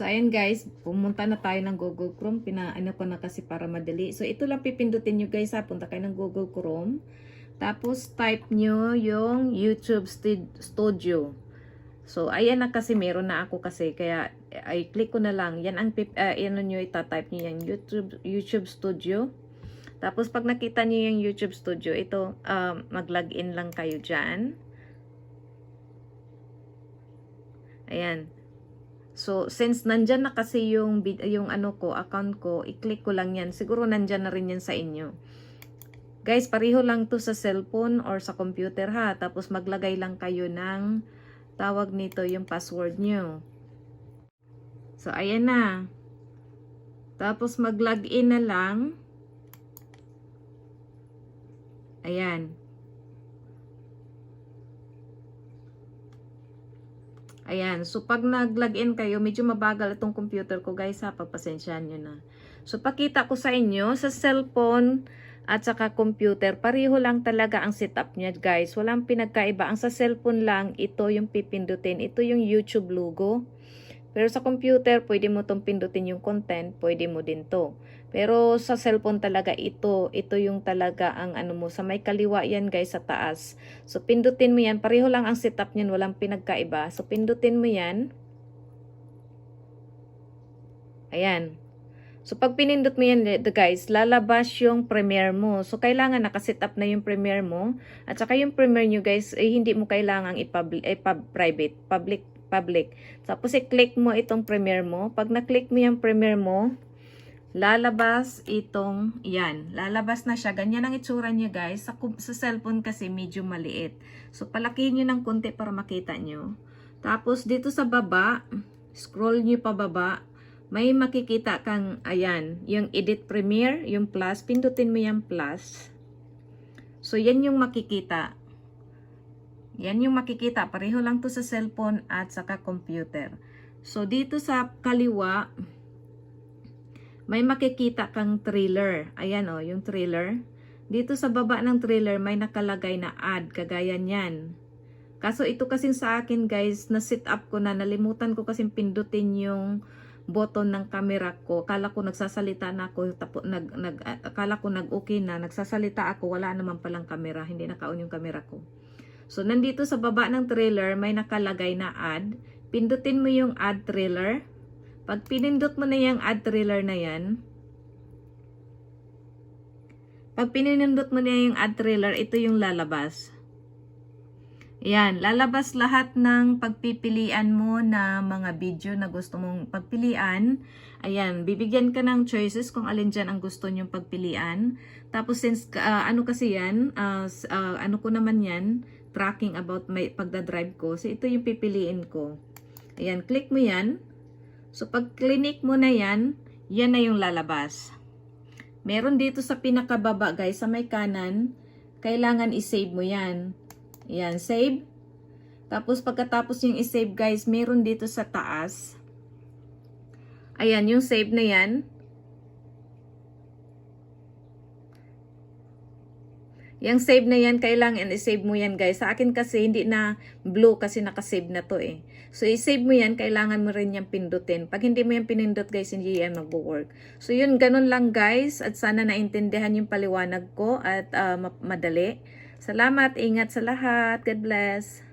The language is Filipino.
So, ayan guys, pumunta na tayo ng Google Chrome. Pinaano ko na kasi para madali. So, ito lang pipindutin nyo guys ha. Punta kayo ng Google Chrome. Tapos, type nyo yung YouTube Stu- Studio. So, ayan na kasi meron na ako kasi. Kaya, ay click ko na lang. Yan ang, uh, ano nyo, itatype nyo yung YouTube, YouTube Studio. Tapos, pag nakita nyo yung YouTube Studio, ito, um, mag-login lang kayo dyan. Ayan. So, since nandyan na kasi yung, yung ano ko, account ko, i-click ko lang yan. Siguro nandyan na rin yan sa inyo. Guys, pareho lang to sa cellphone or sa computer ha. Tapos maglagay lang kayo ng tawag nito yung password nyo. So, ayan na. Tapos mag-login na lang. Ayan. Ayan. So, pag nag-login kayo, medyo mabagal itong computer ko, guys, ha. Pagpasensyahan nyo na. So, pakita ko sa inyo, sa cellphone at saka computer, pareho lang talaga ang setup niya, guys. Walang pinagkaiba. Ang sa cellphone lang, ito yung pipindutin. Ito yung YouTube logo. Pero sa computer, pwede mo itong pindutin yung content, pwede mo din to. Pero sa cellphone talaga ito, ito yung talaga ang ano mo, sa may kaliwa yan guys sa taas. So pindutin mo yan, pareho lang ang setup niyan, walang pinagkaiba. So pindutin mo yan. Ayan. So pag pinindot mo yan the guys, lalabas yung premiere mo. So kailangan nakaset up na yung premiere mo. At saka yung premiere nyo guys, eh, hindi mo kailangang i-public, eh, pub, private, public, public. Tapos i-click mo itong premiere mo. Pag na-click mo yung premiere mo, lalabas itong, yan, lalabas na siya. Ganyan ang itsura niya guys. Sa, sa cellphone kasi medyo maliit. So palakihin nyo ng konti para makita nyo. Tapos dito sa baba, scroll nyo pa baba, may makikita kang, ayan, yung edit premiere, yung plus, pindutin mo yung plus. So yan yung makikita. Yan yung makikita. Pareho lang to sa cellphone at saka computer. So dito sa kaliwa, may makikita kang trailer. Ayan o, oh, yung trailer. Dito sa baba ng trailer, may nakalagay na ad, kagaya niyan. Kaso ito kasing sa akin guys, na sit up ko na, nalimutan ko kasing pindutin yung button ng camera ko. Kala ko nagsasalita na ako, tapo, nag, nag, akala ko nag-okay na, nagsasalita ako, wala naman palang camera, hindi naka-on yung camera ko. So, nandito sa baba ng trailer, may nakalagay na ad. Pindutin mo yung ad trailer. Pag pinindot mo na yung ad trailer na yan, pag pinindot mo na yung ad trailer, ito yung lalabas. Yan, lalabas lahat ng pagpipilian mo na mga video na gusto mong pagpilian. Ayan, bibigyan ka ng choices kung alin dyan ang gusto nyong pagpilian. Tapos since, uh, ano kasi yan, uh, uh, ano ko naman yan, tracking about my pagdadrive ko. So, ito yung pipiliin ko. Ayan, click mo yan. So, pag clinic mo na yan, yan na yung lalabas. Meron dito sa pinakababa, guys, sa may kanan, kailangan i-save mo yan. Ayan, save. Tapos, pagkatapos yung i-save, guys, meron dito sa taas. Ayan, yung save na yan. Yung save na yan, kailangan i-save mo yan guys. Sa akin kasi hindi na blue kasi nakasave na to eh. So i-save mo yan, kailangan mo rin yan pindutin. Pag hindi mo yan pinindot guys, hindi yan magwo-work. So yun, ganun lang guys. At sana naintindihan yung paliwanag ko at uh, madali. Salamat, ingat sa lahat. God bless.